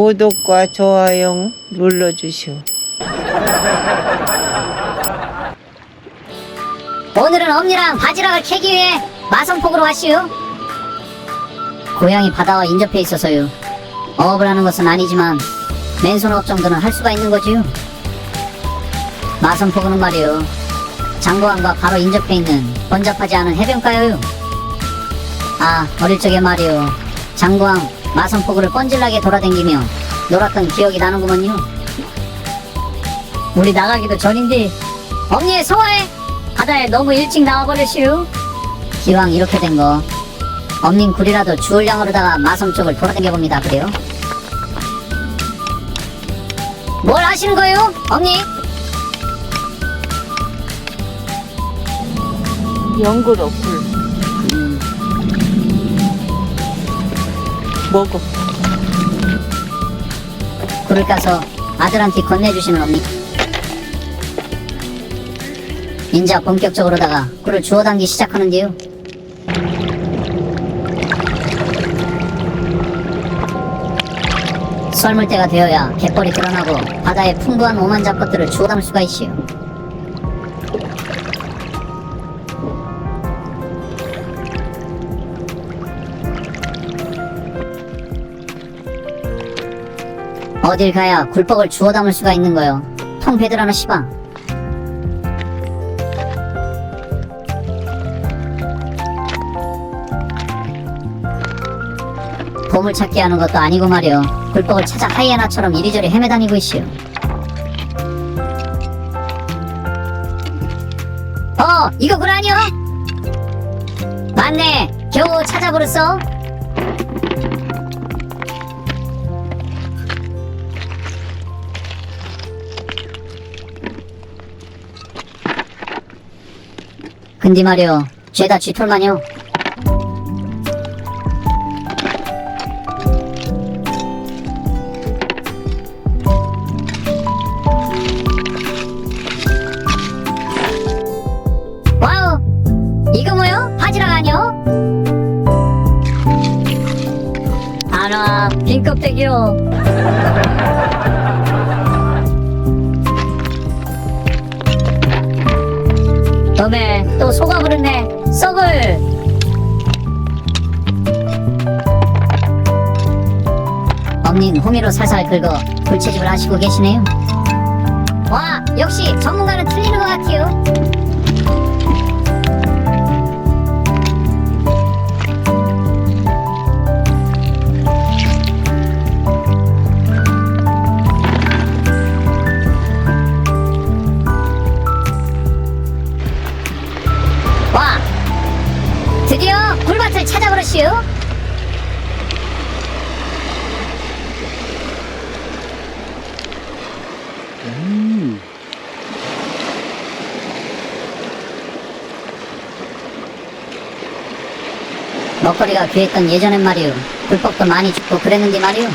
구독과 좋아요 눌러주시오. 오늘은 엄니랑 바지락을 캐기 위해 마성폭으로 왔시오. 고향이 바다와 인접해 있어서요. 어업을 하는 것은 아니지만 맨손업 정도는 할 수가 있는 거지요. 마성폭은 말이요. 장고항과 바로 인접해 있는 번잡하지 않은 해변가요. 아, 어릴 적에 말이요. 장고항 마성폭을 뻔질나게 돌아다니며 놀았던 기억이 나는구먼요. 우리 나가기도 전인데 엄니의 소화에 바다에 너무 일찍 나와버렸시오. 기왕 이렇게 된 거, 엄님 굴이라도 주울량으로다가 마성 쪽을 돌아다녀봅니다. 그래요? 뭘 하시는 거예요, 엄니? 연구로 불. 먹어. 굴을 까서 아들한테 건네주시는 엄니. 인자 본격적으로다가 굴을 주워당기 시작하는데요. 썰물 때가 되어야 갯벌이 드러나고 바다에 풍부한 오만 잡것들을 주워 담을 수가 있시오. 어딜 가야 굴복을 주워 담을 수가 있는 거요. 통배들하는 시방. 보물 찾기 하는 것도 아니고 말이요. 굴복을 찾아 하이에나처럼 이리저리 헤매다니고 있시오. 어, 이거 굴 아니요? 맞네. 겨우 찾아버렸어. 근데 말이요. 죄다 쥐털마뇨. 와우! 이거 뭐요? 바지락 아니요? 아나 빈 껍데기요. 또 속아 부르네 썩을. 엄닌 호미로 살살 긁어 불채집을 하시고 계시네요. 와 역시 전문가는 틀리는 것 같아요 드디어 굴밭을 찾아버렸시오 먹거리가 귀했던 예전엔 말이오. 굴복도 많이 죽고 그랬는데 말이오.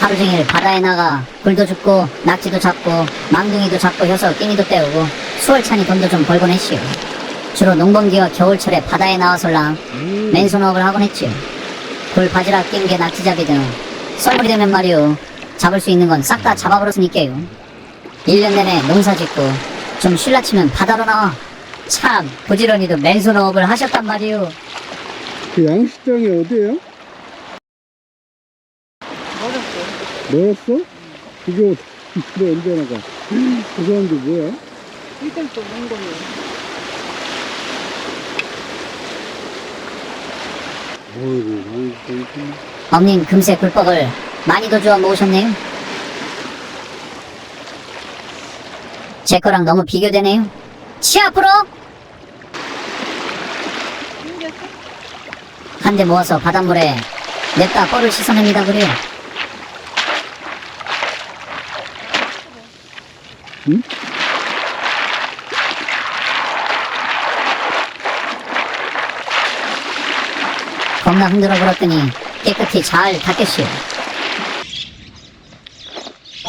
하루 종일 바다에 나가 굴도 죽고 낙지도 잡고 망둥이도 잡고 해서 끼니도 때우고 수월찬이 돈도 좀 벌곤 했시오 주로 농번기와 겨울철에 바다에 나와설랑 맨손업을 하곤 했지요 굴 바지락 낀게 낙지잡이든 썰물이 되면 말이오 잡을 수 있는 건 싹 다 잡아버렸으니까요 1년 내내 농사 짓고 좀 쉴라 치면 바다로 나와 참 부지런히도 맨손업을 하셨단 말이오 그 양식장이 어디예요? 멀었어? 그게 어떻게 언제 나가? 그 사람들 뭐야? 이건 또 뭔거요? 엄님 금세 굴복을 많이도 주워 모으셨네요. 제 거랑 너무 비교되네요. 치 앞으로! 한 대 모아서 바닷물에 냅다 뻘을 씻어냅니다 그래요. 응? 겁나 흔들어 버렸더니 깨끗이 잘 닦였시오.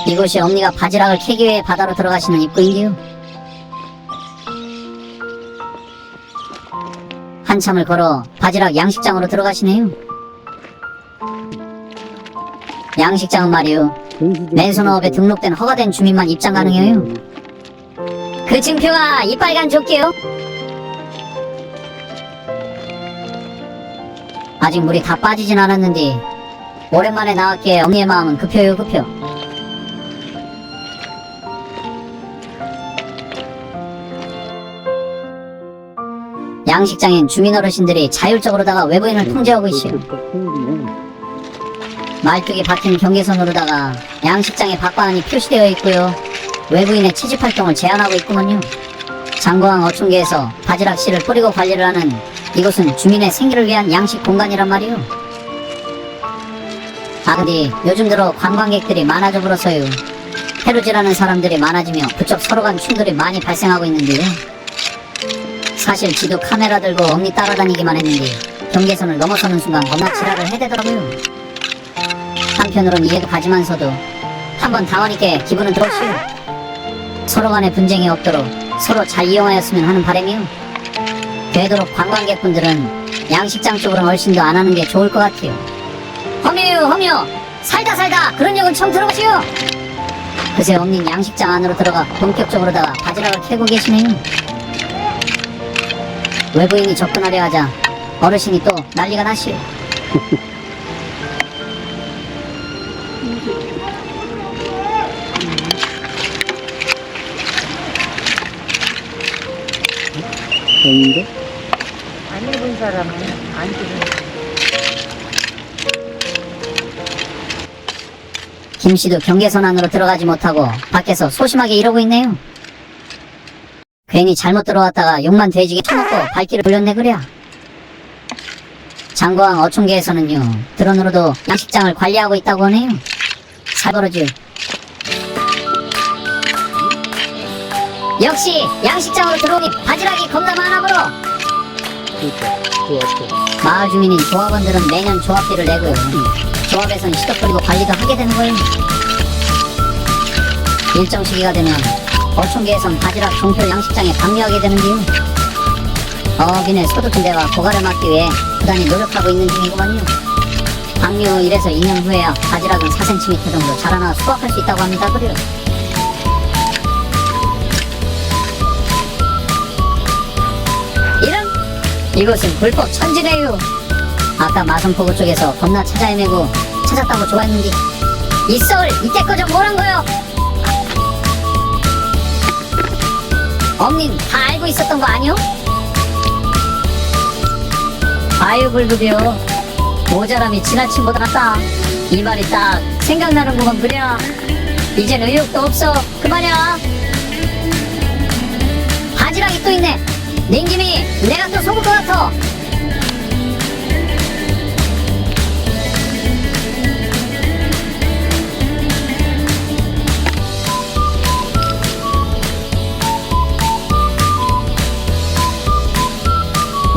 이곳이 엄니가 바지락을 캐기 위해 바다로 들어가시는 입구인데요. 한참을 걸어 바지락 양식장으로 들어가시네요. 양식장은 말이요. 맨손업에 등록된 허가된 주민만 입장 가능해요. 그 증표가 이 빨간 조끼요. 아직 물이 다 빠지진 않았는데 오랜만에 나왔기에 언니의 마음은 급해요 급혀. 양식장엔 주민 어르신들이 자율적으로다가 외부인을 통제하고 있어요. 말뚝이 박힌 경계선으로다가 양식장의 박반이 표시되어 있고요. 외부인의 채집 활동을 제한하고 있구먼요. 장고항 어촌계에서 바지락 씨를 뿌리고 관리를 하는 이곳은 주민의 생계를 위한 양식 공간이란 말이요. 아 근데 요즘 들어 관광객들이 많아져 버려서요. 해루질하는 사람들이 많아지며 그쪽 서로 간 충돌이 많이 발생하고 있는데요. 사실 지도 카메라 들고 엄니 따라다니기만 했는데 경계선을 넘어서는 순간 겁나 지랄을 해대더라고요. 한편으론 이해도 가지만서도 한번 당하니까 기분은 들었어요. 서로 간에 분쟁이 없도록 서로 잘 이용하였으면 하는 바람이요. 되도록 관광객분들은 양식장 쪽으로 훨씬 더 안 하는 게 좋을 것 같아요. 허미요, 허미요! 살다 살다 그런 얘기는 처음 들어보시오! 그새 엄닌 양식장 안으로 들어가 본격적으로다가 바지락을 캐고 계시네요. 외부인이 접근하려 하자 어르신이 또 난리가 나시오. 아닌가? 김 씨도 경계선 안으로 들어가지 못하고 밖에서 소심하게 이러고 있네요. 괜히 잘못 들어왔다가 욕만 돼지게 쳐먹고 발길을 돌렸네 그래. 장고항 어촌계에서는요 드론으로도 양식장을 관리하고 있다고 하네요. 살벌어지. 역시 양식장으로 들어오니 바지락이 겁나 많아버려. 그러니까 좋았어. 마을 주민인 조합원들은 매년 조합비를 내고요. 조합에선 시도 뿌리고 관리도 하게 되는 거예요. 일정 시기가 되면 어촌계에선 바지락 종표 양식장에 방류하게 되는데요. 어민의 소득분배와 고갈을 막기 위해 부단히 노력하고 있는 중이구만요. 방류 1에서 2년 후에야 바지락은 4cm 정도 자라나 수확할 수 있다고 합니다. 그래요. 이런 이곳은 불법 천지네요. 아까 마성포구 쪽에서 겁나 찾아 헤매고 찾았다고 좋아했는데 이썰 이때껏 좀 뭐란 거요? 엄님 다 알고 있었던 거 아니요? 아유 불급이요 모자람이 지나친 보다 낫다. 이 말이 딱 생각나는구만 그래 이젠 의욕도 없어. 그만이야. 바지락이 또 있네. 냉김이 내가 또 속을 것 같아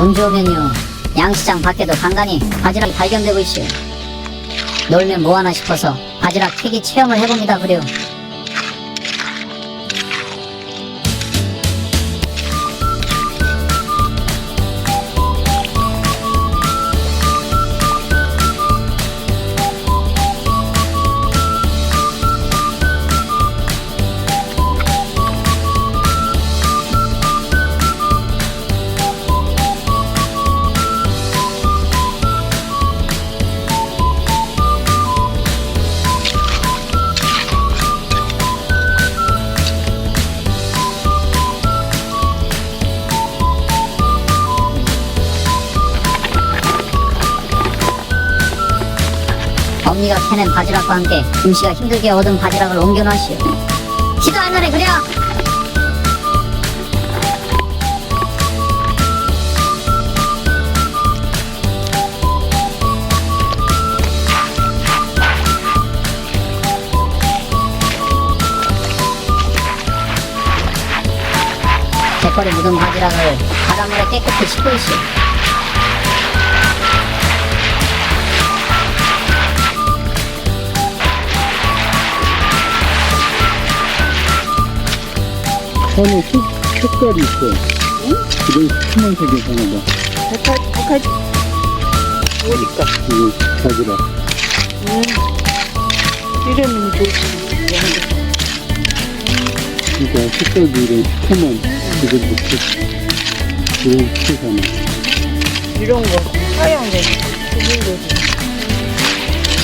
운 좋으면요 양시장 밖에도 간간히 바지락이 발견되고 있어요. 놀면 뭐하나 싶어서 바지락 캐기 체험을 해봅니다 그래요 언니가 캐낸 바지락과 함께 김씨가 힘들게 얻은 바지락을 옮겨놨시오. 지도 않으래 그래 갯벌에 묻은 바지락을 바닷물에 깨끗이 씻고 있시오 선에 색, 색깔이 있어. 응? 그래, 투명색이 하나 봐. 백화 백화 보니까 이거 바지락. 음. 이러면 좋지. 그러니까 색깔도 이런 시커먼 그들부터 이런 색잖아 이런 거 사용돼. 그런 거지.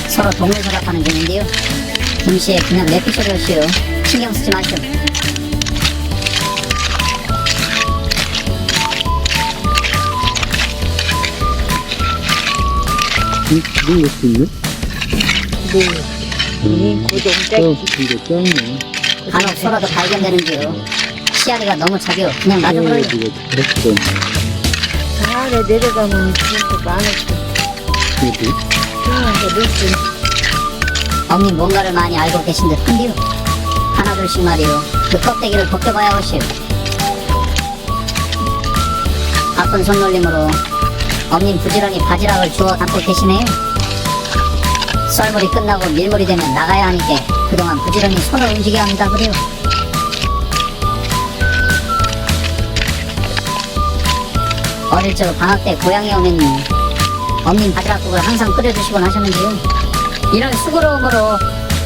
서로 동물서랍하는 중인데요. 김씨에 그냥 내피셔도시오. 신경 쓰지 마시오. 이런 것도 있네? 뭐, 이 고정 어, 땡기. 이거 짱네 간혹 서로도 발견되는데요. 시야리가 너무 작여 그냥 놔줘버려요. 이거 그렇군 아래 내려가면 진짜 많았어. 그래도 그냥 넣지. 어머니 뭔가를 많이 알고 계신 듯 한디요. 하나 둘씩 말이요. 그 껍데기를 벗겨봐야 하시오. 바쁜 손놀림으로 어머님 부지런히 바지락을 주워 담고 계시네요. 썰물이 끝나고 밀물이 되면 나가야 하니까 그동안 부지런히 손을 움직여야 합니다 그래요. 어릴 적 방학 때 고향에 오면요. 어머님 바지락국을 항상 끓여주시곤 하셨는데요. 이런 수고로움으로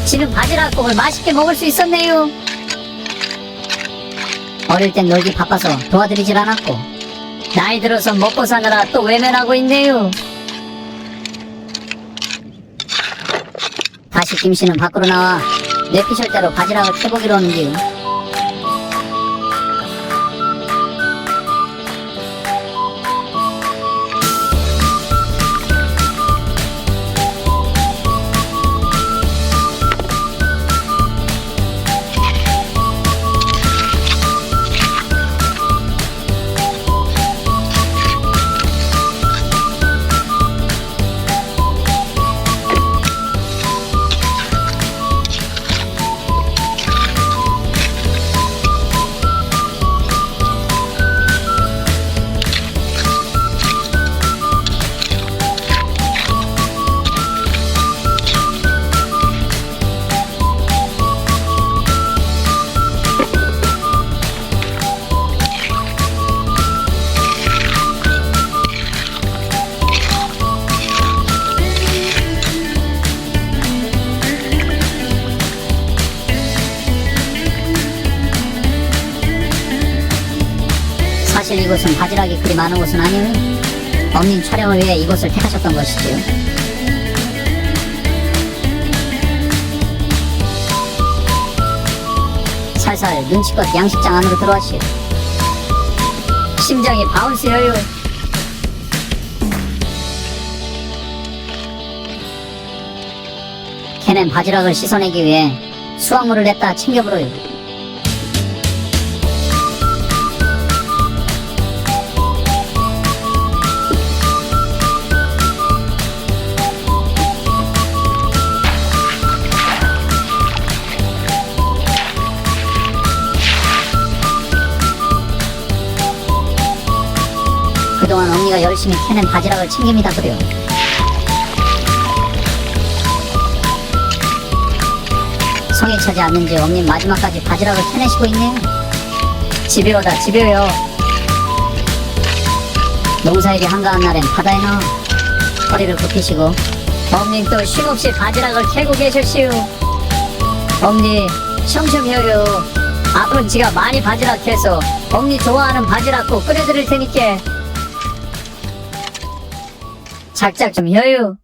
지금 바지락국을 맛있게 먹을 수 있었네요. 어릴 땐 놀기 바빠서 도와드리질 않았고 나이 들어서 먹고 사느라 또 외면하고 있네요. 다시 김씨는 밖으로 나와 뇌피셜대로 바지락을 캐보기로 하는데 이곳은 바지락이 그리 많은 곳은 아니에요. 엄님 촬영을 위해 이곳을 택하셨던 것이지요. 살살 눈치껏 양식장 안으로 들어와시오. 심장이 바운스여요. 캐낸 바지락을 씻어내기 위해 수확물을 냈다 챙겨버려요. 언니가 열심히 캐낸 바지락을 챙깁니다 그래요. 성에 차지 않는지 언니 마지막까지 바지락을 캐내시고 있네요. 집에 오다 집에 오요. 농사일이 한가한 날엔 바다에 나와 허리를 굽히시고 엄님 또 쉼없이 바지락을 캐고 계셨시오. 엄니 청청혀요. 앞으로는 지가 많이 바지락 캐서 엄니 좋아하는 바지락국 끓여드릴 테니까 작작 좀 혀요.